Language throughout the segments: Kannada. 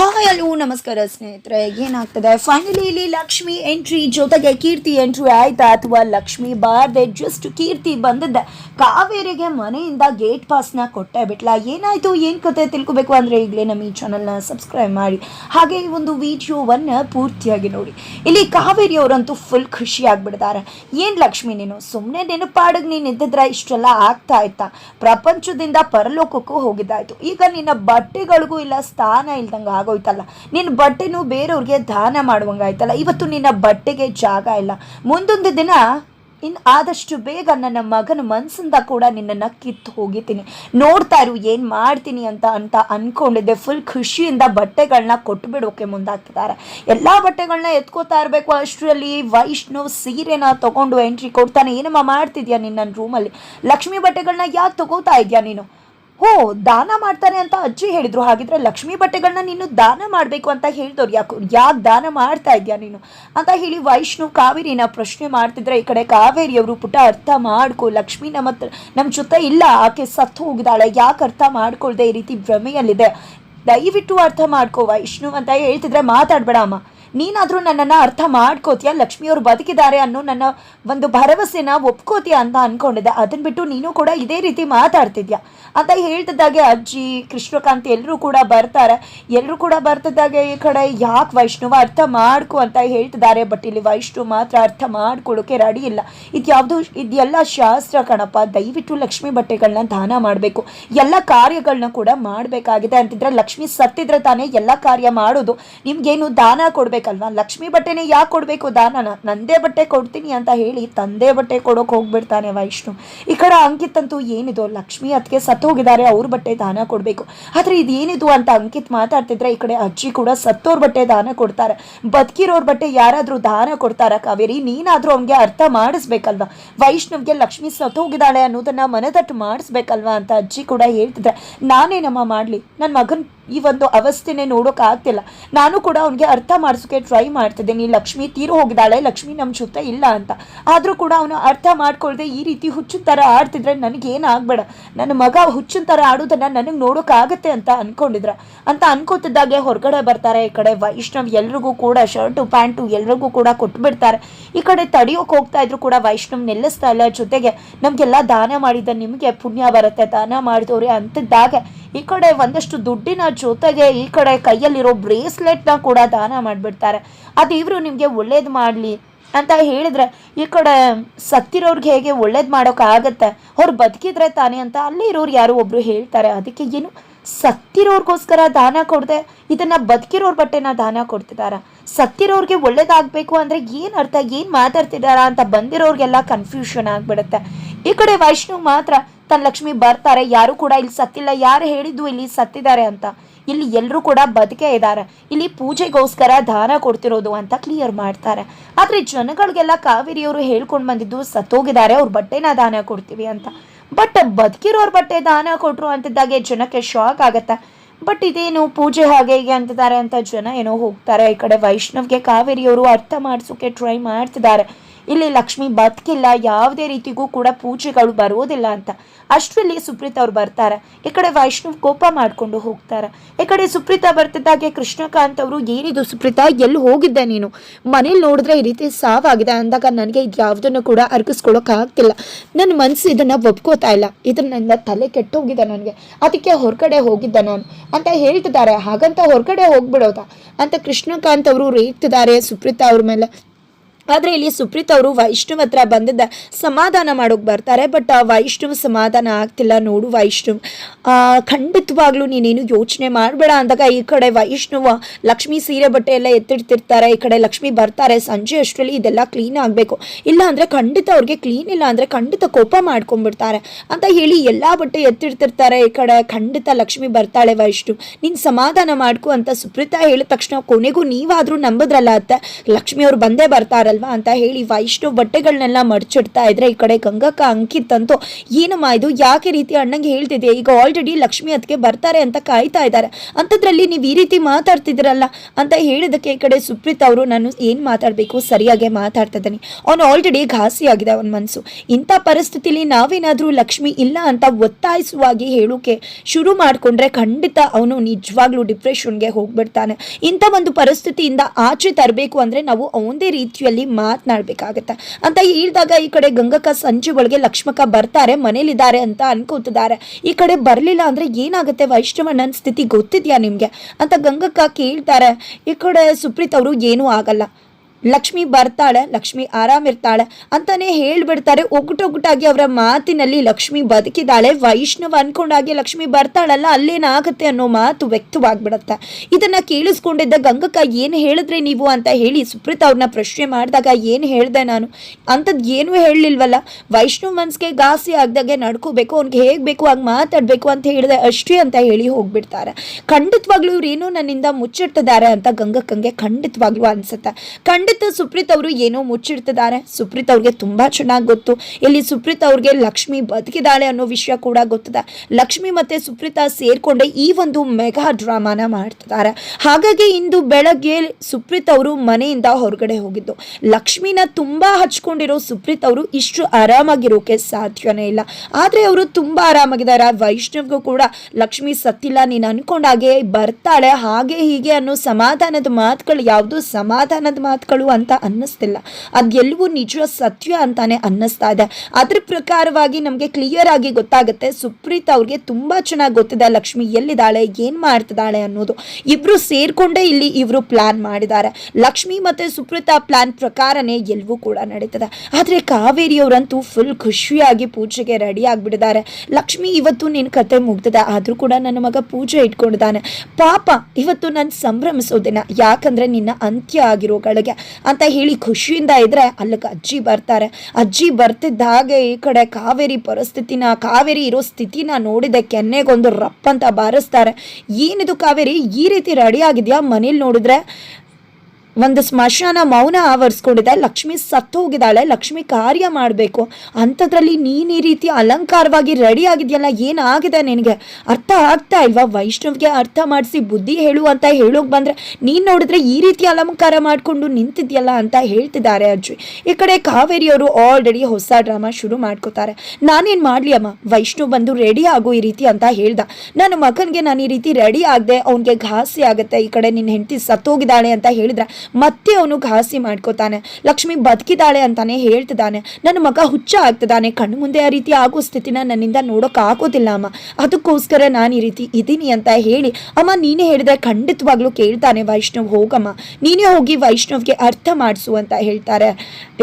ಹಾಯ್, ಹಲೋ, ನಮಸ್ಕಾರ ಸ್ನೇಹಿತರೆ. ಏನಾಗ್ತದೆ? ಫೈನಲಿ ಇಲ್ಲಿ ಲಕ್ಷ್ಮಿ ಎಂಟ್ರಿ ಜೊತೆಗೆ ಕೀರ್ತಿ ಎಂಟ್ರಿ ಆಯ್ತಾ? ಅಥವಾ ಲಕ್ಷ್ಮಿ ಬಾರ್ದೆ ಜಸ್ಟ್ ಕೀರ್ತಿ ಬಂದಿದ್ದೆ. ಕಾವೇರಿಗೆ ಮನೆಯಿಂದ ಗೇಟ್ ಪಾಸ್ನ ಕೊಟ್ಟೆ ಬಿಟ್ಲಾ. ಏನಾಯ್ತು? ಏನು ಕತೆ ತಿಳ್ಕೊಬೇಕು ಅಂದರೆ ಈಗಲೇ ನಮ್ಮ ಈ ಚಾನಲ್ನ ಸಬ್ಸ್ಕ್ರೈಬ್ ಮಾಡಿ. ಹಾಗೆ ಈ ಒಂದು ವಿಡಿಯೋವನ್ನು ಪೂರ್ತಿಯಾಗಿ ನೋಡಿ. ಇಲ್ಲಿ ಕಾವೇರಿ ಅವರಂತೂ ಫುಲ್ ಖುಷಿ ಆಗ್ಬಿಡ್ತಾರೆ. ಏನು ಲಕ್ಷ್ಮಿ ನೀನು? ಸುಮ್ಮನೆ ನೆನಪಾಡಗ್ ನೀನು ಇದ್ದಿದ್ರೆ ಇಷ್ಟೆಲ್ಲ ಆಗ್ತಾ ಇತ್ತಾ? ಪ್ರಪಂಚದಿಂದ ಪರಲೋಕಕ್ಕೂ ಹೋಗಿದ್ದಾಯ್ತು. ಈಗ ನಿನ್ನ ಬಟ್ಟೆಗಳಿಗೂ ಇಲ್ಲ, ಸ್ಥಾನ ಇಲ್ದಂಗೆ ಆಗೋಯ್ತಲ್ಲ. ನಿನ್ನ ಬಟ್ಟೆನೂ ಬೇರೆಯವ್ರಿಗೆ ದಾನ ಮಾಡುವಂಗಾಯ್ತಲ್ಲ ಇವತ್ತು ನಿನ್ನ ಬಟ್ಟೆಗೆ ಜಾಗ ಇಲ್ಲ. ಮುಂದೊಂದು ದಿನ ಇನ್ನು ಆದಷ್ಟು ಬೇಗ ನನ್ನ ಮಗನ ಮನಸ್ಸಿಂದ ಕೂಡ ನಿನ್ನನ್ನು ಕಿತ್ತು ಹೋಗಿತೀನಿ ನೋಡ್ತಾ ಇರು, ಏನು ಮಾಡ್ತೀನಿ ಅಂತ ಅಂತ ಅಂದ್ಕೊಂಡಿದ್ದೆ ಫುಲ್ ಖುಷಿಯಿಂದ ಬಟ್ಟೆಗಳನ್ನ ಕೊಟ್ಬಿಡೋಕೆ ಮುಂದಾಗ್ತಿದ್ದಾರೆ. ಎಲ್ಲ ಬಟ್ಟೆಗಳನ್ನ ಎತ್ಕೋತಾ ಇರಬೇಕು. ಅಷ್ಟರಲ್ಲಿ ವೈಷ್ಣವ್ ಸೀರೆನ ತಗೊಂಡು ಎಂಟ್ರಿ ಕೊಡ್ತಾನೆ. ಏನಮ್ಮ ಮಾಡ್ತಿದ್ಯಾ ನಿನ್ನ ರೂಮಲ್ಲಿ ಲಕ್ಷ್ಮಿ ಬಟ್ಟೆಗಳನ್ನ ಯಾಕೆ ತೊಗೋತಾ ಇದೆಯಾ ನೀನು? ಹೋ, ದಾನ ಮಾಡ್ತಾನೆ ಅಂತ ಅಜ್ಜಿ ಹೇಳಿದ್ರು. ಹಾಗಿದ್ರೆ ಲಕ್ಷ್ಮಿ ಬಟ್ಟೆಗಳನ್ನ ನೀನು ದಾನ ಮಾಡಬೇಕು ಅಂತ ಹೇಳಿದವ್ರು. ಯಾಕೆ ಯಾಕೆ ದಾನ ಮಾಡ್ತಾ ಇದೆಯಾ ನೀನು? ಅಂತ ಹೇಳಿ ವೈಷ್ಣು ಕಾವೇರಿನ ಪ್ರಶ್ನೆ ಮಾಡ್ತಿದ್ರೆ, ಈ ಕಡೆ ಕಾವೇರಿಯವರು ಪುಟ ಅರ್ಥ ಮಾಡ್ಕೊ, ಲಕ್ಷ್ಮಿ ನಮ್ಮ ಹತ್ರ, ನಮ್ಮ ಜೊತೆ ಇಲ್ಲ, ಆಕೆ ಸತ್ತು ಹೋಗಿದ್ದಾಳೆ, ಯಾಕೆ ಅರ್ಥ ಮಾಡ್ಕೊಳ್ದೆ ಈ ರೀತಿ ಭ್ರಮೆಯಲ್ಲಿದೆ? ದಯವಿಟ್ಟು ಅರ್ಥ ಮಾಡ್ಕೋ ವೈಷ್ಣು ಅಂತ ಹೇಳ್ತಿದ್ರೆ ಮಾತಾಡ್ಬೇಡ ಅಮ್ಮ. ನೀನಾದರೂ ನನ್ನನ್ನು ಅರ್ಥ ಮಾಡ್ಕೋತೀಯ? ಲಕ್ಷ್ಮಿಯವರು ಬದುಕಿದ್ದಾರೆ ಅನ್ನೋ ನನ್ನ ಒಂದು ಭರವಸೆನ ಒಪ್ಕೋತೀಯ ಅಂತ ಅನ್ಕೊಂಡಿದ್ದೆ. ಅದನ್ನು ಬಿಟ್ಟು ನೀನು ಕೂಡ ಇದೇ ರೀತಿ ಮಾತಾಡ್ತಿದ್ಯಾ? ಅಂತ ಹೇಳ್ತಿದ್ದಾಗೆ ಅಜ್ಜಿ, ಕೃಷ್ಣಕಾಂತ್ ಎಲ್ಲರೂ ಕೂಡ ಬರ್ತಾರೆ. ಎಲ್ಲರೂ ಕೂಡ ಬರ್ತಿದ್ದಾಗೆ ಈ ಕಡೆ. ಯಾಕೆ ವೈಷ್ಣವ ಅರ್ಥ ಮಾಡ್ಕೊ ಅಂತ ಹೇಳ್ತಿದ್ದಾರೆ. ಬಟ್ ಇಲ್ಲಿ ವೈಷ್ಣು ಮಾತ್ರ ಅರ್ಥ ಮಾಡ್ಕೊಳ್ಳೋಕೆ ರೆಡಿ ಇಲ್ಲ. ಇದು ಯಾವುದು ಇದೆಲ್ಲ ಶಾಸ್ತ್ರ ಕಣಪ್ಪ. ದಯವಿಟ್ಟು ಲಕ್ಷ್ಮಿ ಬಟ್ಟೆಗಳನ್ನ ದಾನ ಮಾಡಬೇಕು. ಎಲ್ಲ ಕಾರ್ಯಗಳನ್ನ ಕೂಡ ಮಾಡಬೇಕಾಗಿದೆ ಅಂತಿದ್ರೆ ಲಕ್ಷ್ಮಿ ಸತ್ತಿದ್ರೆ ತಾನೇ ಎಲ್ಲ ಕಾರ್ಯ ಮಾಡೋದು. ನಿಮ್ಗೇನು ದಾನ ಕೊಡ್ಬೇಕಲ್ವಾ? ಲಕ್ಷ್ಮಿ ಬಟ್ಟೆನೇ ಯಾಕೆ ಕೊಡಬೇಕು? ದಾನ ನಂದೇ ಬಟ್ಟೆ ಕೊಡ್ತೀನಿ ಅಂತ ಹೇಳಿ ತಂದೆ ಬಟ್ಟೆ ಕೊಡೋಕೆ ಹೋಗ್ಬಿಡ್ತಾನೆ ವೈಷ್ಣು. ಈ ಕಡೆ ಅಂಕಿತ್ ಅಂತೂ ಏನಿದು? ಲಕ್ಷ್ಮಿ ಅದಕ್ಕೆ ಸತ್ತು ಹೋಗಿದ್ದಾರೆ, ಅವ್ರ ಬಟ್ಟೆ ದಾನ ಕೊಡಬೇಕು. ಆದರೆ ಇದೇನಿದು ಅಂತ ಅಂಕಿತ್ ಮಾತಾಡ್ತಿದ್ರೆ ಈ ಕಡೆ ಅಜ್ಜಿ ಕೂಡ ಸತ್ತೋರ್ ಬಟ್ಟೆ ದಾನ ಕೊಡ್ತಾರೆ. ಬದುಕಿರೋರ್ ಬಟ್ಟೆ ಯಾರಾದರೂ ದಾನ ಕೊಡ್ತಾರ ಕಾವೇರಿ? ನೀನಾದರೂ ಅವ್ನಿಗೆ ಅರ್ಥ ಮಾಡಿಸ್ಬೇಕಲ್ವಾ? ವೈಷ್ಣವ್ಗೆ ಲಕ್ಷ್ಮಿ ಸತ್ತು ಹೋಗಿದ್ದಾಳೆ ಅನ್ನೋದನ್ನ ಮನದಟ್ಟು ಮಾಡಿಸ್ಬೇಕಲ್ವಾ ಅಂತ ಅಜ್ಜಿ ಕೂಡ ಹೇಳ್ತಿದ್ರೆ, ನಾನೇನಮ್ಮ ಮಾಡಲಿ? ನನ್ನ ಮಗನ್ ಈ ಒಂದು ಅವಸ್ಥೆನೇ ನೋಡೋಕೆ ಆಗ್ತಿಲ್ಲ. ನಾನು ಕೂಡ ಅವನಿಗೆ ಅರ್ಥ ಮಾಡಿಸೋಕೆ ಟ್ರೈ ಮಾಡ್ತಿದ್ದೀನಿ ಲಕ್ಷ್ಮಿ ತೀರು ಹೋಗಿದ್ದಾಳೆ, ಲಕ್ಷ್ಮಿ ನಮ್ಮ ಜೊತೆ ಇಲ್ಲ ಅಂತ. ಆದರೂ ಕೂಡ ಅವನು ಅರ್ಥ ಮಾಡ್ಕೊಳ್ದೆ ಈ ರೀತಿ ಹುಚ್ಚಿನ ಥರ ಆಡ್ತಿದ್ರೆ ನನಗೇನು ಆಗಬೇಡ. ನನ್ನ ಮಗ ಹುಚ್ಚಿನ ಥರ ಆಡೋದನ್ನು ನನಗೆ ನೋಡೋಕ್ಕಾಗತ್ತೆ ಅಂತ ಅಂದ್ಕೊಂಡಿದ್ರ ಅಂತ ಅನ್ಕೋತಿದ್ದಾಗೆ ಹೊರಗಡೆ ಬರ್ತಾರೆ. ಈ ಕಡೆ ವೈಷ್ಣವ್ ಎಲ್ರಿಗೂ ಕೂಡ ಶರ್ಟು, ಪ್ಯಾಂಟು ಎಲ್ರಿಗೂ ಕೂಡ ಕೊಟ್ಬಿಡ್ತಾರೆ. ಈ ಕಡೆ ತಡಿಯೋಕೆ ಹೋಗ್ತಾ ಇದ್ರು ಕೂಡ ವೈಷ್ಣವ್ ನಿಲ್ಲಿಸ್ತಾ ಇಲ್ಲ. ಜೊತೆಗೆ ನಮಗೆಲ್ಲ ದಾನ ಮಾಡಿದ ನಿಮಗೆ ಪುಣ್ಯ ಬರುತ್ತೆ. ದಾನ ಮಾಡಿದವ್ರೆ ಅಂತಿದ್ದಾಗೆ. ಈ ಕಡೆ ಒಂದಷ್ಟು ದುಡ್ಡಿನ ಜೊತೆಗೆ ಈ ಕಡೆ ಕೈಯಲ್ಲಿರೋ ಬ್ರೇಸ್ಲೆಟ್ನ ಕೂಡ ದಾನ ಮಾಡಿಬಿಡ್ತಾರೆ. ಅದು ಇವರು ನಿಮಗೆ ಒಳ್ಳೇದು ಮಾಡಲಿ ಅಂತ ಹೇಳಿದ್ರೆ ಈ ಕಡೆ ಸತ್ತಿರೋರ್ಗೆ ಹೇಗೆ ಒಳ್ಳೇದು ಮಾಡೋಕ್ಕಾಗತ್ತೆ ಅವ್ರು ಬದುಕಿದ್ರೆ ತಾನೇ ಅಂತ ಅಲ್ಲಿ ಇರೋರು ಯಾರೋ ಒಬ್ರು ಹೇಳ್ತಾರೆ. ಅದಕ್ಕೆ ಏನು? ಸತ್ತಿರೋರ್ಗೋಸ್ಕರ ದಾನ ಕೊಡದೆ, ಇದನ್ನು ಬದುಕಿರೋರ ಬಟ್ಟೆನ ದಾನ ಕೊಡ್ತಿದಾರ. ಸತ್ತಿರೋರಿಗೆ ಒಳ್ಳೇದಾಗಬೇಕು ಅಂದ್ರೆ ಏನು ಅರ್ಥ, ಏನು ಮಾತಾಡ್ತಿದಾರ ಅಂತ ಬಂದಿರೋರಿಗೆಲ್ಲ ಕನ್ಫ್ಯೂಷನ್ ಆಗಿಬಿಡುತ್ತೆ. ಈ ಕಡೆ ವೈಷ್ಣವ್ ಮಾತ್ರ ತನ್ನ ಲಕ್ಷ್ಮಿ ಬರ್ತಾರೆ, ಯಾರು ಕೂಡ ಇಲ್ಲಿ ಸತ್ತಿಲ್ಲ, ಯಾರು ಹೇಳಿದ್ದು ಇಲ್ಲಿ ಸತ್ತಿದ್ದಾರೆ ಅಂತ. ಇಲ್ಲಿ ಎಲ್ಲರೂ ಕೂಡ ಬದುಕೆ ಇದ್ದಾರೆ. ಇಲ್ಲಿ ಪೂಜೆಗೋಸ್ಕರ ದಾನ ಕೊಡ್ತಿರೋದು ಅಂತ ಕ್ಲಿಯರ್ ಮಾಡ್ತಾರೆ. ಆದರೆ ಜನಗಳಿಗೆಲ್ಲ ಕಾವೇರಿಯವರು ಹೇಳ್ಕೊಂಡು ಬಂದಿದ್ದು ಸತ್ತೋಗಿದ್ದಾರೆ, ಅವ್ರ ಬಟ್ಟೆನ ದಾನ ಕೊಡ್ತೀವಿ ಅಂತ. ಬಟ್ ಬದುಕಿರೋರ್ ಬಟ್ಟೆ ದಾನ ಕೊಟ್ರು ಅಂತಿದ್ದಾಗೆ ಜನಕ್ಕೆ ಶಾಕ್ ಆಗತ್ತೆ. ಬಟ್ ಇದೇನು ಪೂಜೆ ಹಾಗೆ ಹೀಗೆ ಅಂತಿದ್ದಾರೆ ಅಂತ ಜನ ಏನೋ ಹೋಗ್ತಾರೆ. ಈ ಕಡೆ ವೈಷ್ಣವ್ಗೆ ಕಾವೇರಿಯವರು ಅರ್ಥ ಮಾಡಿಸೋಕೆ ಟ್ರೈ ಮಾಡ್ತಿದ್ದಾರೆ. ಇಲ್ಲಿ ಲಕ್ಷ್ಮಿ ಬದುಕಿಲ್ಲ, ಯಾವುದೇ ರೀತಿಗೂ ಕೂಡ ಪೂಜೆಗಳು ಬರೋದಿಲ್ಲ ಅಂತ. ಅಷ್ಟರಲ್ಲಿ ಸುಪ್ರೀತಾ ಅವ್ರು ಬರ್ತಾರೆ. ಈ ಕಡೆ ವೈಷ್ಣವ್ ಕೋಪ ಮಾಡಿಕೊಂಡು ಹೋಗ್ತಾರೆ. ಈ ಕಡೆ ಸುಪ್ರೀತಾ ಬರ್ತಿದ್ದಾಗೆ ಕೃಷ್ಣಕಾಂತ್ ಅವರು, ಏನಿದು ಸುಪ್ರೀತಾ, ಎಲ್ಲಿ ಹೋಗಿದ್ದೆ ನೀನು? ಮನೇಲಿ ನೋಡಿದ್ರೆ ಈ ರೀತಿ ಸಾವಾಗಿದೆ. ಅಂದಾಗ ನನಗೆ ಇದು ಯಾವುದನ್ನು ಕೂಡ ಅರ್ಗಿಸ್ಕೊಳಕ್ ಆಗ್ತಿಲ್ಲ ನನ್ನ ಮನಸ್ಸು ಇದನ್ನ ಒಪ್ಕೋತಾ ಇಲ್ಲ. ನನ್ನ ತಲೆ ಕೆಟ್ಟೋಗಿದೆ ನನಗೆ. ಅದಕ್ಕೆ ಹೊರಗಡೆ ಹೋಗಿದ್ದೆ ನಾನು. ಅಂತ ಹೇಳ್ತಿದ್ದಾರೆ. ಹಾಗಂತ ಹೊರಗಡೆ ಹೋಗ್ಬಿಡೋದಾ? ಅಂತ ಕೃಷ್ಣಕಾಂತ್ ಅವರು ರೇಗ್ತಿದ್ದಾರೆ ಸುಪ್ರೀತಾ ಅವ್ರ ಮೇಲೆ. ಆದರೆ ಇಲ್ಲಿ ಸುಪ್ರೀತ್ ಅವರು ವೈಷ್ಣವ್ ಹತ್ರ ಬಂದಿದ್ದ ಸಮಾಧಾನ ಮಾಡೋಕೆ ಬರ್ತಾರೆ ಬಟ್ ವೈಷ್ಣವ್ ಸಮಾಧಾನ ಆಗ್ತಿಲ್ಲ ನೋಡು ವೈಷ್ಣವ್. ಖಂಡಿತವಾಗ್ಲೂ ನೀನೇನು ಯೋಚನೆ ಮಾಡಬೇಡ ಅಂದಾಗ ಈ ಕಡೆ ವೈಷ್ಣವ, ಲಕ್ಷ್ಮಿ ಸೀರೆ ಬಟ್ಟೆ ಎಲ್ಲ ಎತ್ತಿಡ್ತಿರ್ತಾರೆ, ಈ ಕಡೆ ಲಕ್ಷ್ಮಿ ಬರ್ತಾರೆ, ಸಂಜೆ ಅಷ್ಟರಲ್ಲಿ ಇದೆಲ್ಲ ಕ್ಲೀನ್ ಆಗಬೇಕು. ಇಲ್ಲ ಅಂದರೆ ಖಂಡಿತ ಅವ್ರಿಗೆ ಕ್ಲೀನ್ ಇಲ್ಲ ಅಂದರೆ ಖಂಡಿತ ಕೋಪ ಮಾಡ್ಕೊಂಡ್ಬಿಡ್ತಾರೆ ಅಂತ ಹೇಳಿ ಎಲ್ಲ ಬಟ್ಟೆ ಎತ್ತಿಡ್ತಿರ್ತಾರೆ, ಈ ಕಡೆ ಖಂಡಿತ ಲಕ್ಷ್ಮಿ ಬರ್ತಾಳೆ ವೈಷ್ಣು ನೀನು ಸಮಾಧಾನ ಮಾಡ್ಕೊ ಅಂತ ಸುಪ್ರೀತಾ ಹೇಳಿದ ತಕ್ಷಣ ಕೊನೆಗೂ ನೀವಾದರೂ ನಂಬುದ್ರಲ್ಲ ಅತ್ತೆ. ಲಕ್ಷ್ಮಿ ಅವ್ರು ಬಂದೇ ಬರ್ತಾರಲ್ವಾ? ಅಲ್ವಾ ಅಂತ ಹೇಳಿ ವೈಷ್ಣವ್ ಬಟ್ಟೆಗಳನ್ನೆಲ್ಲ ಮಡ್ಚಿಡ್ತಾ ಇದ್ರೆ ಈ ಕಡೆ ಗಂಗಕ್ಕ ಅಂಕಿತ್ ಅಂತೂ, ಏನಮ್ಮ ಇದು? ಯಾಕೆ ರೀತಿ ಅಣ್ಣಂಗೆ ಹೇಳ್ತಿದ್ದೆ ಈಗ ಆಲ್ರೆಡಿ ಲಕ್ಷ್ಮಿ ಅದಕ್ಕೆ ಬರ್ತಾರೆ ಅಂತ ಕಾಯ್ತಾ ಇದ್ದಾರೆ. ಅಂಥದ್ರಲ್ಲಿ ನೀವು ಈ ರೀತಿ ಮಾತಾಡ್ತಿದ್ದೀರಲ್ಲ? ಅಂತ ಹೇಳಿದಕ್ಕೆ ಈ ಕಡೆ ಸುಪ್ರೀತ್ ಅವರು, ನಾನು ಏನು ಮಾತಾಡಬೇಕು? ಸರಿಯಾಗಿ ಮಾತಾಡ್ತಾ ಇದ್ದೀನಿ. ಅವನು ಆಲ್ರೆಡಿ ಘಾಸಿ ಆಗಿದೆ ಅವನ ಮನಸ್ಸು ಇಂಥ ಪರಿಸ್ಥಿತಿಲಿ ನಾವೇನಾದರೂ ಲಕ್ಷ್ಮಿ ಇಲ್ಲ ಅಂತ ಒತ್ತಾಯಿಸುವಾಗಿ ಹೇಳೋಕೆ ಶುರು ಮಾಡಿಕೊಂಡ್ರೆ ಖಂಡಿತ ಅವನು ನಿಜವಾಗ್ಲೂ ಡಿಪ್ರೆಷನ್ಗೆ ಹೋಗ್ಬಿಡ್ತಾನೆ. ಇಂಥ ಒಂದು ಪರಿಸ್ಥಿತಿಯಿಂದ ಆಚೆ ತರಬೇಕು ಅಂದರೆ ನಾವು ಅವನದೇ ರೀತಿಯಲ್ಲಿ ಮಾತನಾಡಬೇಕಾಗತ್ತೆ. ಅಂತ ಹೇಳಿದಾಗ ಈ ಕಡೆ ಗಂಗಕ್ಕ ಸಂಜೆ ಒಳಗೆ ಲಕ್ಷ್ಮಕ್ಕ ಬರ್ತಾರೆ, ಮನೇಲಿದ್ದಾರೆ ಅಂತ ಅನ್ಕೋತಿದ್ದಾರೆ. ಈ ಕಡೆ ಬರಲಿಲ್ಲ ಅಂದರೆ ಏನಾಗುತ್ತೆ? ವೈಷ್ಣವಣ್ಣನ ಸ್ಥಿತಿ ಗೊತ್ತಿದ್ಯಾ ನಿಮಗೆ? ಅಂತ ಗಂಗಕ್ಕ ಕೇಳ್ತಾರೆ. ಈ ಕಡೆ ಸುಪ್ರೀತ್ ಅವರು ಏನೂ ಆಗಲ್ಲ. ಲಕ್ಷ್ಮಿ ಬರ್ತಾಳೆ, ಲಕ್ಷ್ಮಿ ಆರಾಮಿರ್ತಾಳೆ ಅಂತಾನೆ ಹೇಳ್ಬಿಡ್ತಾರೆ. ಒಗ್ಗುಟೊಗ್ಗುಟಾಗಿ ಅವರ ಮಾತಿನಲ್ಲಿ ಲಕ್ಷ್ಮಿ ಬದುಕಿದಾಳೆ ವೈಷ್ಣವ ಅನ್ಕೊಂಡಾಗೆ ಲಕ್ಷ್ಮಿ ಬರ್ತಾಳಲ್ಲ ಅಲ್ಲೇನಾಗುತ್ತೆ ಅನ್ನೋ ಮಾತು ವ್ಯಕ್ತವಾಗ್ಬಿಡುತ್ತೆ. ಇದನ್ನ ಕೇಳಿಸ್ಕೊಂಡಿದ್ದ ಗಂಗಕ್ಕ ಏನು ಹೇಳಿದ್ರೆ ನೀವು ಅಂತ ಹೇಳಿ ಸುಪ್ರೀತ್ ಅವ್ರನ್ನ ಪ್ರಶ್ನೆ ಮಾಡಿದಾಗ ಏನು ಹೇಳಿದೆ ನಾನು? ಅಂಥದ್ದು ಏನೂ ಹೇಳಲಿಲ್ವಲ್ಲ. ವೈಷ್ಣವ್ ಮನ್ಸಿಗೆ ಗಾಸಿ ಆಗ್ದಾಗೆ ನಡ್ಕೋಬೇಕು, ಅವ್ನಿಗೆ ಹೇಗೆ ಬೇಕು, ಹಾಗೆ ಮಾತಾಡಬೇಕು ಅಂತ ಹೇಳಿದೆ ಅಷ್ಟೇ ಅಂತ ಹೇಳಿ ಹೋಗ್ಬಿಡ್ತಾರೆ. ಖಂಡಿತವಾಗ್ಲೂ ಇವ್ರೇನೋ ನನ್ನಿಂದ ಮುಚ್ಚಿಟ್ಟಿದ್ದಾರೆ ಅಂತ ಗಂಗಕ್ಕಂಗೆ ಖಂಡಿತವಾಗ್ಲೂ ಅನ್ಸುತ್ತೆ. ಖಂಡಿತ ಸುಪ್ರೀತ್ ಅವರು ಏನೋ ಮುಚ್ಚಿಡ್ತಿದ್ದಾರೆ. ಸುಪ್ರೀತ್ ಅವ್ರಿಗೆ ತುಂಬಾ ಚೆನ್ನಾಗಿ ಗೊತ್ತು. ಇಲ್ಲಿ ಸುಪ್ರೀತ್ ಅವ್ರಿಗೆ ಲಕ್ಷ್ಮಿ ಬದುಕಿದ್ದಾಳೆ ಅನ್ನೋ ವಿಷಯ ಕೂಡ ಗೊತ್ತಿದೆ. ಲಕ್ಷ್ಮಿ ಮತ್ತೆ ಸುಪ್ರೀತ ಸೇರ್ಕೊಂಡೆ ಈ ಒಂದು ಮೆಗಾ ಡ್ರಾಮಾನ ಮಾಡ್ತಿದ್ದಾರೆ. ಹಾಗಾಗಿ ಇಂದು ಬೆಳಗ್ಗೆ ಸುಪ್ರೀತ್ ಅವರು ಮನೆಯಿಂದ ಹೊರಗಡೆ ಹೋಗಿದ್ದು. ಲಕ್ಷ್ಮಿನ ತುಂಬಾ ಹಚ್ಕೊಂಡಿರೋ ಸುಪ್ರೀತ್ ಅವರು ಇಷ್ಟು ಆರಾಮಾಗಿರೋಕೆ ಸಾಧ್ಯನೇ ಇಲ್ಲ. ಆದ್ರೆ ಅವರು ತುಂಬಾ ಆರಾಮಾಗಿದ್ದಾರೆ. ವೈಷ್ಣವ್ಗೂ ಕೂಡ ಲಕ್ಷ್ಮಿ ಸತ್ತಿಲ್ಲ. ನೀನು ಅನ್ಕೊಂಡಾಗೆ ಬರ್ತಾಳೆ. ಹಾಗೆ ಹೀಗೆ ಅನ್ನೋ ಸಮಾಧಾನದ ಮಾತುಗಳು, ಯಾವುದು ಸಮಾಧಾನದ ಮಾತುಗಳು ಅಂತ ಅನ್ನಿಸ್ತಿಲ್ಲ. ಅದೆಲ್ಲವೂ ನಿಜ, ಸತ್ಯ ಅಂತಾನೆ ಅನ್ನಿಸ್ತಾ ಇದೆ. ಅದ್ರ ಪ್ರಕಾರವಾಗಿ ನಮಗೆ ಕ್ಲಿಯರ್ ಆಗಿ ಗೊತ್ತಾಗುತ್ತೆ. ಸುಪ್ರೀತ್ ಅವ್ರಿಗೆ ತುಂಬಾ ಚೆನ್ನಾಗಿ ಗೊತ್ತಿದೆ, ಲಕ್ಷ್ಮಿ ಎಲ್ಲಿದ್ದಾಳೆ, ಏನ್ ಮಾಡ್ತಿದ್ದಾಳೆ ಅನ್ನೋದು. ಇಬ್ರು ಸೇರ್ಕೊಂಡೇ ಇಲ್ಲಿ ಇವರು ಪ್ಲಾನ್ ಮಾಡಿದ್ದಾರೆ. ಲಕ್ಷ್ಮಿ ಮತ್ತೆ ಸುಪ್ರೀತಾ ಪ್ಲಾನ್ ಪ್ರಕಾರನೇ ಎಲ್ಲವೂ ಕೂಡ ನಡೀತದೆ. ಆದ್ರೆ ಕಾವೇರಿಯವರಂತೂ ಫುಲ್ ಖುಷಿಯಾಗಿ ಪೂಜೆಗೆ ರೆಡಿ ಆಗ್ಬಿಡಿದ್ದಾರೆ ಲಕ್ಷ್ಮಿ ಇವತ್ತು ನಿನ್ನ ಕತೆ ಮುಗ್ದಿದೆ, ಆದ್ರೂ ಕೂಡ ನನ್ನ ಮಗ ಪೂಜೆ ಇಟ್ಕೊಂಡಿದ್ದಾನೆ. ಪಾಪ, ಇವತ್ತು ನಾನು ಸಂಭ್ರಮಿಸೋ ದಿನ. ಯಾಕಂದ್ರೆ ನಿನ್ನ ಅಂತ್ಯ ಆಗಿರೋ ಗಳಿಗೆ. ಅಂತ ಹೇಳಿ ಖುಷಿಯಿಂದ ಇದ್ರೆ ಅಲ್ಲಿಗೆ ಅಜ್ಜಿ ಬರ್ತಾರೆ. ಅಜ್ಜಿ ಬರ್ತಿದ್ದ ಹಾಗೆ ಈ ಕಡೆ ಕಾವೇರಿ ಪರಿಸ್ಥಿತಿನ, ಕಾವೇರಿ ಇರೋ ಸ್ಥಿತಿನ ನೋಡಿದ ಕೆನ್ನೆಗೊಂದು ರಪ್ಪಂತ ಬಾರಿಸ್ತಾರೆ. ಏನಿದು ಕಾವೇರಿ? ಈ ರೀತಿ ರೆಡಿ ಆಗಿದೆಯಾ? ಮನೇಲಿ ನೋಡಿದ್ರೆ ಒಂದು ಸ್ಮಶಾನ ಮೌನ ಆವರಿಸ್ಕೊಂಡಿದೆ ಲಕ್ಷ್ಮಿ ಸತ್ತು ಹೋಗಿದ್ದಾಳೆ. ಲಕ್ಷ್ಮಿ ಕಾರ್ಯ ಮಾಡಬೇಕು. ಅಂಥದ್ರಲ್ಲಿ ನೀನು ಈ ರೀತಿ ಅಲಂಕಾರವಾಗಿ ರೆಡಿ ಆಗಿದೆಯಲ್ಲ, ಏನಾಗಿದೆ ನಿನಗೆ? ಅರ್ಥ ಆಗ್ತಾ ಇಲ್ವಾ? ವೈಷ್ಣವ್ಗೆ ಅರ್ಥ ಮಾಡಿಸಿ ಬುದ್ಧಿ ಹೇಳು ಅಂತ ಹೇಳೋಕೆ ಬಂದರೆ, ನೀನು ನೋಡಿದ್ರೆ ಈ ರೀತಿ ಅಲಂಕಾರ ಮಾಡಿಕೊಂಡು ನಿಂತಿದ್ಯಲ್ಲ ಅಂತ ಹೇಳ್ತಿದ್ದಾರೆ ಅಜ್ಜಿ. ಈ ಕಡೆ ಕಾವೇರಿಯವರು ಆಲ್ರೆಡಿ ಹೊಸ ಡ್ರಾಮಾ ಶುರು ಮಾಡ್ಕೋತಾರೆ. ನಾನೇನು ಮಾಡಲಿ ಅಮ್ಮ? ವೈಷ್ಣವ್ ಬಂದು ರೆಡಿ ಆಗು ಈ ರೀತಿ ಅಂತ ಹೇಳ್ದ. ನನ್ನ ಮಗನಿಗೆ ನಾನು ಈ ರೀತಿ ರೆಡಿ ಆಗದೆ, ಅವನಿಗೆ ಘಾಸಿ ಆಗುತ್ತೆ, ಈ ಕಡೆ ನಿನ್ನ ಹೆಂಡತಿ ಸತ್ತೋಗಿದ್ದಾಳೆ ಅಂತ ಹೇಳಿದ್ರೆ ಮತ್ತೆ ಅವನು ಘಾಸಿ ಮಾಡ್ಕೋತಾನೆ. ಲಕ್ಷ್ಮಿ ಬದುಕಿದ್ದಾಳೆ ಅಂತಾನೆ ಹೇಳ್ತಿದ್ದಾನೆ. ನನ್ನ ಮಗ ಹುಚ್ಚ ಆಗ್ತಿದ್ದಾನೆ. ಕಣ್ಣು ಮುಂದೆ ಆ ರೀತಿ ಆಗೋ ಸ್ಥಿತಿನ ನನ್ನಿಂದ ನೋಡೋಕೆ ಆಗೋದಿಲ್ಲ ಅಮ್ಮ. ಅದಕ್ಕೋಸ್ಕರ ನಾನು ಈ ರೀತಿ ಇದ್ದೀನಿ ಅಂತ ಹೇಳಿ. ಅಮ್ಮ, ನೀನೇ ಹೇಳಿದ್ರೆ ಖಂಡಿತವಾಗ್ಲೂ ಕೇಳ್ತಾನೆ ವೈಷ್ಣವ್, ಹೋಗಮ್ಮ. ನೀನೇ ಹೋಗಿ ವೈಷ್ಣವ್ಗೆ ಅರ್ಥ ಮಾಡಿಸು ಅಂತ ಹೇಳ್ತಾರೆ.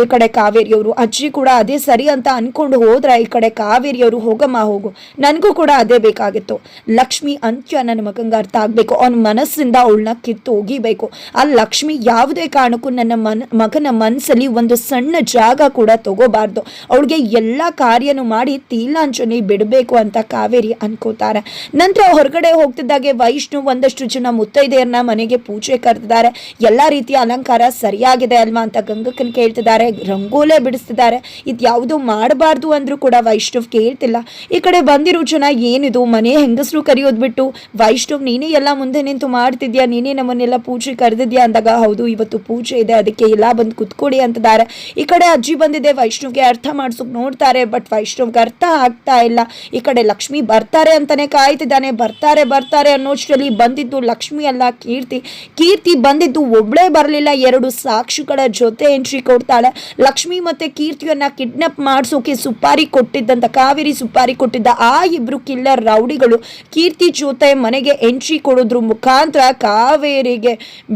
ಈ ಕಡೆ ಕಾವೇರಿಯವರು, ಅಜ್ಜಿ ಕೂಡ ಅದೇ ಸರಿ ಅಂತ ಅನ್ಕೊಂಡು ಹೋದ್ರೆ ಈ ಕಡೆ ಕಾವೇರಿಯವರು, ಹೋಗಮ್ಮ, ಹೋಗು. ನನಗೂ ಕೂಡ ಅದೇ ಬೇಕಾಗಿತ್ತು. ಲಕ್ಷ್ಮಿ ಅಂತ್ಯ ನನ್ನ ಮಗಂಗೆ ಅರ್ಥ ಆಗಬೇಕು. ಅವನ ಮನಸ್ಸಿಂದ ಅವಳನ್ನ ಕಿತ್ತು ಹೋಗಿಬೇಕು ಆ ಲಕ್ಷ್ಮಿ ಯಾವುದೇ ಕಾರಣಕ್ಕೂ ನನ್ನ ಮನ, ಮಗನ ಮನಸ್ಸಲ್ಲಿ ಒಂದು ಸಣ್ಣ ಜಾಗ ಕೂಡ ತಗೋಬಾರ್ದು. ಅವಳಿಗೆ ಎಲ್ಲ ಕಾರ್ಯನು ಮಾಡಿ ತೀಲಾಂಚನೆ ಬಿಡಬೇಕು ಅಂತ ಕಾವೇರಿ ಅನ್ಕೋತಾರೆ. ನಂತರ ಹೊರಗಡೆ ಹೋಗ್ತಿದ್ದಾಗೆ ವೈಷ್ಣು ಒಂದಷ್ಟು ಜನ ಮುತ್ತೈದೆಯರನ್ನ ಮನೆಗೆ ಪೂಜೆ ಕರೆದಿದ್ದಾರೆ. ಎಲ್ಲ ರೀತಿಯ ಅಲಂಕಾರ ಸರಿಯಾಗಿದೆ ಅಲ್ವಾ ಅಂತ ಗಂಗಕ್ಕನ್ ಕೇಳ್ತಿದ್ದಾರೆ. ರಂಗೋಲೆ ಬಿಡಿಸ್ತಿದ್ದಾರೆ. ಇದು ಯಾವುದು ಮಾಡಬಾರ್ದು ಅಂದರೂ ಕೂಡ ವೈಷ್ಣವ್ ಕೇಳ್ತಿಲ್ಲ. ಈ ಕಡೆ ಬಂದಿರೋ ಜನ ಏನಿದು? ಮನೆ ಹೆಂಗಸರು ಕರೆಯೋದು ಬಿಟ್ಟು? ವೈಷ್ಣವ್ ನೀನೇ ಎಲ್ಲ ಮುಂದೆ ನಿಂತು ಮಾಡ್ತಿದ್ಯಾ? ನೀನೇ ನಮ್ಮನ್ನೆಲ್ಲ ಪೂಜೆ ಕರೆದಿದ್ಯಾ ಅಂದಾಗ ಹೌದು ಇವತ್ತು ಪೂಜೆ ಇದೆ, ಅದಕ್ಕೆ ಎಲ್ಲ ಬಂದು ಕುತ್ಕೊಡಿ ಅಂತಿದ್ದಾರೆ ಈ ಕಡೆ ಅಜ್ಜಿ ಬಂದಿದೆ, ವೈಷ್ಣವ್ಗೆ ಅರ್ಥ ಮಾಡ್ಸೋಕೆ ನೋಡ್ತಾರೆ ಬಟ್ ವೈಷ್ಣವ್ಗೆ ಅರ್ಥ ಆಗ್ತಾ ಇಲ್ಲ. ಈ ಕಡೆ ಲಕ್ಷ್ಮಿ ಬರ್ತಾರೆ ಅಂತಾನೆ ಕಾಯ್ತಿದ್ದಾನೆ. ಬರ್ತಾರೆ ಬರ್ತಾರೆ ಅನ್ನೋಷ್ಟರಲ್ಲಿ ಬಂದಿದ್ದು ಲಕ್ಷ್ಮಿ ಅಲ್ಲ, ಕೀರ್ತಿ. ಕೀರ್ತಿ ಬಂದಿದ್ದು ಒಬ್ಳೇ ಬರಲಿಲ್ಲ, ಎರಡು ಸಾಕ್ಷಿಗಳ ಜೊತೆ ಎಂಟ್ರಿ ಕೊಡ್ತಾಳೆ. ಲಕ್ಷ್ಮಿ ಮತ್ತೆ ಕೀರ್ತಿಯನ್ನ ಕಿಡ್ನಾಪ್ ಮಾಡಿಸೋಕೆ ಸುಪಾರಿ ಕೊಟ್ಟಿದ್ದಂತ, ಕಾವೇರಿ ಸುಪಾರಿ ಕೊಟ್ಟಿದ್ದ ಆ ಇಬ್ರು ಕಿಲ್ಲರ್ ರೌಡಿಗಳು ಕೀರ್ತಿ ಜೊತೆ ಮನೆಗೆ ಎಂಟ್ರಿ ಕೊಡೋದ್ರ ಮುಖಾಂತರ ಕಾವೇರಿಗೆ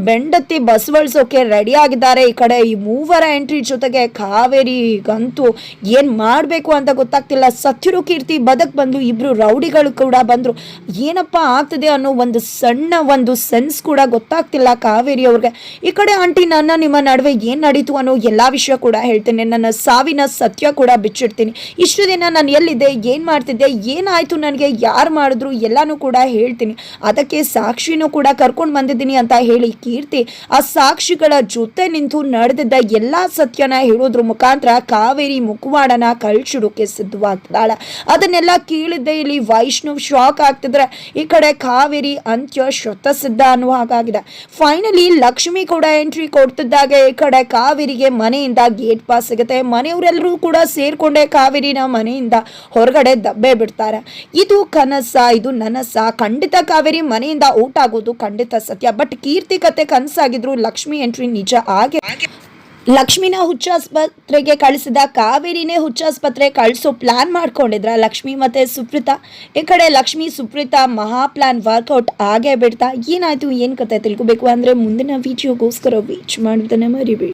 ಬೆಂಡತ್ತಿ ಬಸವಳಿಸೋಕೆ ರೆಡಿ ಆಗಿದ್ದಾರೆ. ಈ ಕಡೆ ಈ ಮೂವರ ಎಂಟ್ರಿ ಜೊತೆಗೆ ಕಾವೇರಿಗಂತೂ ಏನ್ ಮಾಡಬೇಕು ಅಂತ ಗೊತ್ತಾಗ್ತಿಲ್ಲ. ಸತ್ಯರು ಕೀರ್ತಿ ಬದಕ್ ಬಂದು ಇಬ್ರು ರೌಡಿಗಳು ಕೂಡ ಬಂದ್ರು. ಏನಪ್ಪ ಆಗ್ತದೆ ಅನ್ನೋ ಒಂದು ಸಣ್ಣ ಒಂದು ಸೆನ್ಸ್ ಕೂಡ ಗೊತ್ತಾಗ್ತಿಲ್ಲ ಕಾವೇರಿ ಅವ್ರಿಗೆ. ಈ ಕಡೆ ಆಂಟಿ ನನ್ನ ನಿಮ್ಮ ನಡುವೆ ಏನ್ ನಡೀತು ಅನ್ನೋ ಎಲ್ಲಾ ವಿಷಯ ಕೂಡ ಹೇಳ್ತೇನೆ. ನನ್ನ ಸಾವಿನ ಸತ್ಯ ಕೂಡ ಬಿಚ್ಚಿಡ್ತೀನಿ. ಇಷ್ಟು ದಿನ ನಾನು ಎಲ್ಲಿದ್ದೆ, ಏನ್ ಮಾಡ್ತಿದ್ದೆ, ಏನಾಯ್ತು ನನಗೆ, ಯಾರು ಮಾಡಿದ್ರು ಎಲ್ಲಾನು ಕೂಡ ಹೇಳ್ತೀನಿ. ಅದಕ್ಕೆ ಸಾಕ್ಷಿನೂ ಕೂಡ ಕರ್ಕೊಂಡು ಬಂದಿದ್ದೀನಿ ಅಂತ ಹೇಳಿ ಕೀರ್ತಿ ಆ ಸಾಕ್ಷಿಗಳ ಜೊತೆ ನಿಂತು ನಡೆದಿದ್ದ ಎಲ್ಲಾ ಸತ್ಯನ ಹೇಳೋದ್ರ ಮುಖಾಂತರ ಕಾವೇರಿ ಮುಖವಾಡನ ಕಳ್ಸಿಡೋಕೆ ಸಿದ್ಧವಾಗ್ತಿದ್ದಾಳೆ. ಅದನ್ನೆಲ್ಲ ಕೇಳಿದ್ದೆ ಇಲ್ಲಿ ವೈಷ್ಣವ್ ಶಾಕ್ ಆಗ್ತಿದ್ರೆ ಈ ಕಡೆ ಕಾವೇರಿ ಅಂತ್ಯ ಶತಸಿದ್ಧ ಅನ್ನುವ ಹಾಗಾಗಿದೆ. ಫೈನಲಿ ಲಕ್ಷ್ಮಿ ಕೂಡ ಎಂಟ್ರಿ ಕೊಡ್ತಿದ್ದಾಗ, ಈ ಕಡೆ ಕಾವೇರಿಗೆ ಮನೆಯಿಂದ ಗೇಟ್ ಪಾಸ್ ಸಿಗುತ್ತೆ. ಮನೆಯವರೆಲ್ಲರೂ ಕೂಡ ಸೇರ್ಕೊಂಡೆ ಕಾವೇರಿನ ಮನೆಯಿಂದ ಹೊರಗಡೆ ದಬ್ಬೆ ಬಿಡ್ತಾರೆ. ಇದು ಕನಸ, ಇದು ನನಸ. ಖಂಡಿತ ಕಾವೇರಿ ಮನೆಯಿಂದ ಊಟ ಆಗೋದು ಖಂಡಿತ ಸತ್ಯ. ಬಟ್ ಕೀರ್ತಿ ಕತೆ ಕನಸಾಗಿದ್ರು ಲಕ್ಷ್ಮಿ ಎಂಟ್ರಿ ನಿಜ ಆಗಿ ಲಕ್ಷ್ಮಿನ ಹುಚ್ಚಾಸ್ಪತ್ರೆಗೆ ಕಳಿಸಿದ ಕಾವೇರಿನೇ ಹುಚ್ಚಾಸ್ಪತ್ರೆ ಕಳಿಸೋ ಪ್ಲಾನ್ ಮಾಡ್ಕೊಂಡಿದ್ರ. ಲಕ್ಷ್ಮಿ ಮತ್ತೆ ಸುಪ್ರೀತಾ. ಈ ಕಡೆ ಲಕ್ಷ್ಮಿ, ಸುಪ್ರೀತಾ ಮಹಾ ಪ್ಲಾನ್ ವರ್ಕೌಟ್ ಆಗೇ ಬಿಡ್ತಾ. ಏನಾಯ್ತು, ಏನ್ ಕತೆ ತಿಳ್ಕೊಬೇಕು ಅಂದ್ರೆ ಮುಂದಿನ ವಿಡಿಯೋಗೋಸ್ಕರ ವೀಚ್ ಮಾಡೋದನ್ನ ಮರಿಬೇಡಿ.